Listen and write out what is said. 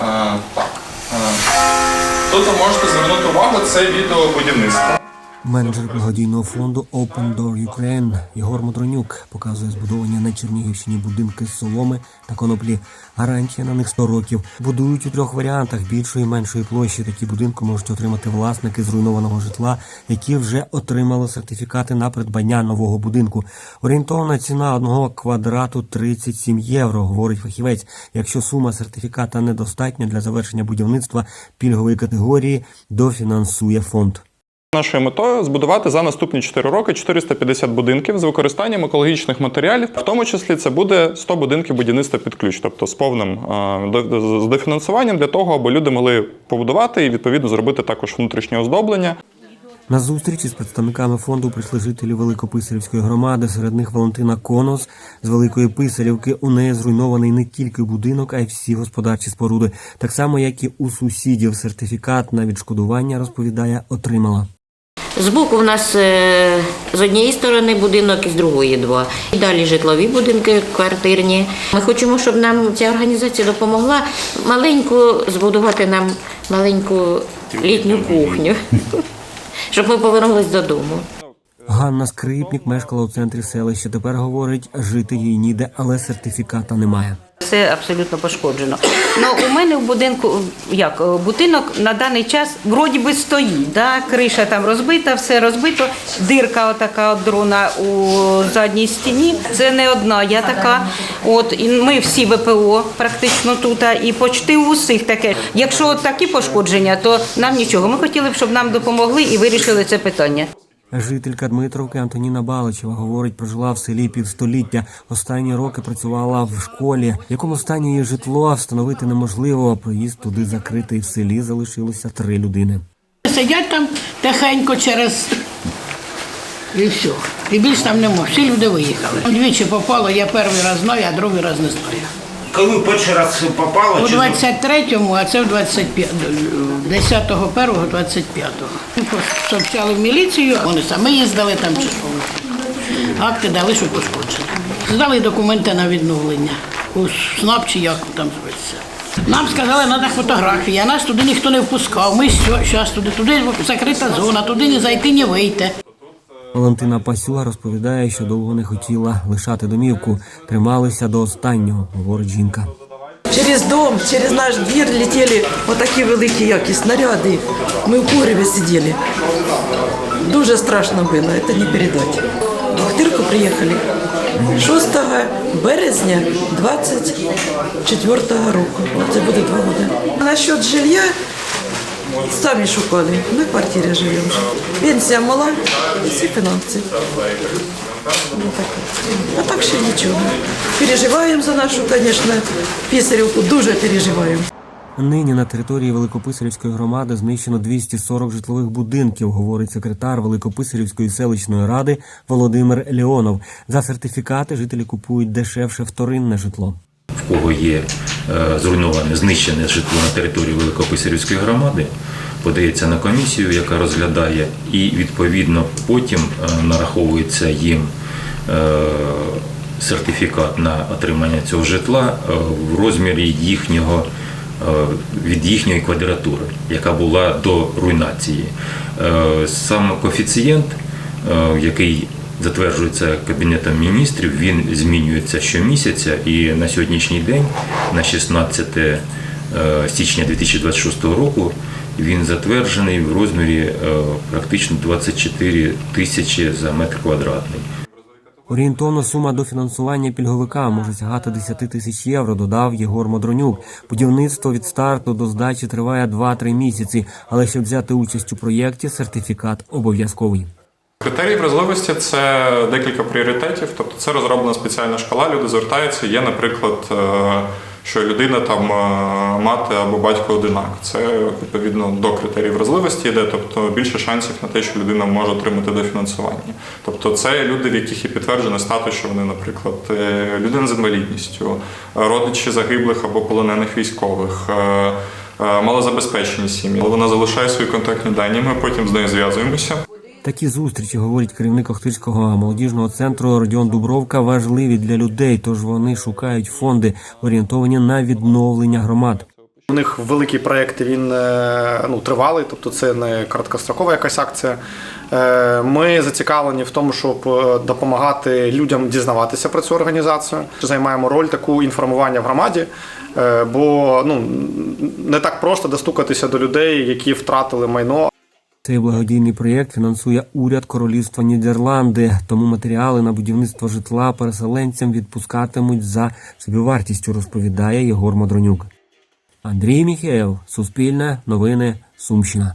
Е, так. Е, тут ви можете звернути увагу, це відео будівництва. Менеджер благодійного фонду Open Door Ukraine Єгор Мудронюк показує збудовані на Чернігівщині будинки з соломи та коноплі. Гарантія на них 100 років. Будують у трьох варіантах більшої і меншої площі. Такі будинки можуть отримати власники зруйнованого житла, які вже отримали сертифікати на придбання нового будинку. Орієнтовна ціна одного квадрату 37 євро, говорить фахівець. Якщо сума сертифіката недостатня для завершення будівництва пільгової категорії, дофінансує фонд. Нашою метою збудувати за наступні 4 роки 450 будинків з використанням екологічних матеріалів. В тому числі це буде 100 будинків будівництва під ключ, тобто з повним е, з дофінансуванням для того, аби люди могли побудувати і відповідно зробити також внутрішнє оздоблення. На зустрічі з представниками фонду прийшли жителі Великописарівської громади. Серед них Валентина Конос з Великої Писарівки. У неї зруйнований не тільки будинок, а й всі господарчі споруди. Так само, як і у сусідів. Сертифікат на відшкодування розповідає, отримала. Збоку в нас е, з однієї сторони будинок і з другої два. І далі житлові будинки, квартирні. Ми хочемо, щоб нам ця організація допомогла маленьку збудувати нам маленьку літню кухню, щоб ми повернулись додому. Ганна Скрипник мешкала у центрі селища. Тепер говорить, жити їй ніде, але сертифіката немає. Все абсолютно пошкоджено. Ну у мене в будинку як будинок на даний час вроді би стоїть. Да? Криша там розбита, все розбито. Дирка отака от дрона у задній стіні. Це не одна, я така. От і ми всі ВПО практично тут, і почти у усіх таке. Якщо от такі пошкодження, то нам нічого. Ми хотіли б, щоб нам допомогли і вирішили це питання. Жителька Дмитровки Антоніна Баличева говорить, прожила в селі півстоліття. Останні роки працювала в школі. В якому стані її житло встановити неможливо. Проїзд туди закритий. В селі залишилося три людини. Сидять там тихенько через і все. І більш там нема. Всі люди виїхали. Двічі попало, я перший раз знаю, а другий раз не знаю. Коли перший раз попало, У чи 23-му, а це в 25 10-го, 1-го, 25-го. Сообщали в міліцію, вони самі їздили там чи що. Акти дали, що пошкоджено. Здали документи на відновлення. У СНАП чи як там зветься. Нам сказали, треба фотографії, а нас туди ніхто не впускав. Ми зараз туди, туди закрита зона, туди не зайти, не вийти. Валентина Пасюга розповідає, що довго не хотіла лишати домівку. Трималися до останнього, говорить жінка. Через дом, через наш двір летіли отакі великі які снаряди. Ми в погребі сиділи. Дуже страшно було, це не передати. В приїхали 6 березня 24 року. Це буде два роки. Насчет жилья самі шукали. Ми в квартирі живемо. Пенсія мала і всі фінанси. Ну, так. А так ще нічого. Переживаємо за нашу, звісно, пісарівку, дуже переживаємо. Нині на території Великописарівської громади знищено 240 житлових будинків, говорить секретар Великописарівської селищної ради Володимир Леонов. За сертифікати жителі купують дешевше вторинне житло. в кого є зруйноване, знищене житло на території Великописарівської громади, подається на комісію, яка розглядає, і відповідно потім е, нараховується їм е, сертифікат на отримання цього житла е, в розмірі їхнього. е, Від їхньої квадратури, яка була до руйнації. Е, Сам коефіцієнт, е, який затверджується Кабінетом міністрів, він змінюється щомісяця і на сьогоднішній день, на 16 е, січня 2026 року, він затверджений в розмірі е, практично 24 тисячі за метр квадратний. Орієнтовна сума дофінансування пільговика може сягати 10 тисяч євро, додав Єгор Модронюк. Будівництво від старту до здачі триває 2-3 місяці, але щоб взяти участь у проєкті, сертифікат обов'язковий. Критерії вразливості це декілька пріоритетів. Тобто це розроблена спеціальна шкала. Люди звертаються. Є, наприклад, е, що людина там е, мати або батько одинак. Це відповідно до критеріїв вразливості йде, тобто більше шансів на те, що людина може отримати дофінансування. Тобто це люди, в яких є підтверджений статус, що вони, наприклад, е, людина з інвалідністю, родичі загиблих або полонених військових. Малозабезпечені сім'ї, але вона залишає свої контактні дані. Ми потім з нею зв'язуємося. Такі зустрічі, говорить керівник Охтирського молодіжного центру Родіон Дубровка, важливі для людей, тож вони шукають фонди, орієнтовані на відновлення громад. У них великий проєкт, він е, ну, тривалий, тобто це не короткострокова якась акція. Е, Ми зацікавлені в тому, щоб е, допомагати людям дізнаватися про цю організацію. Займаємо роль таку інформування в громаді, бо ну, не так просто достукатися до людей, які втратили майно Цей благодійний проєкт фінансує уряд Королівства Нідерланди, тому матеріали на будівництво житла переселенцям відпускатимуть за собівартістю, розповідає Єгор Модронюк. Андрій Міхеєв, Суспільне, Новини, Сумщина.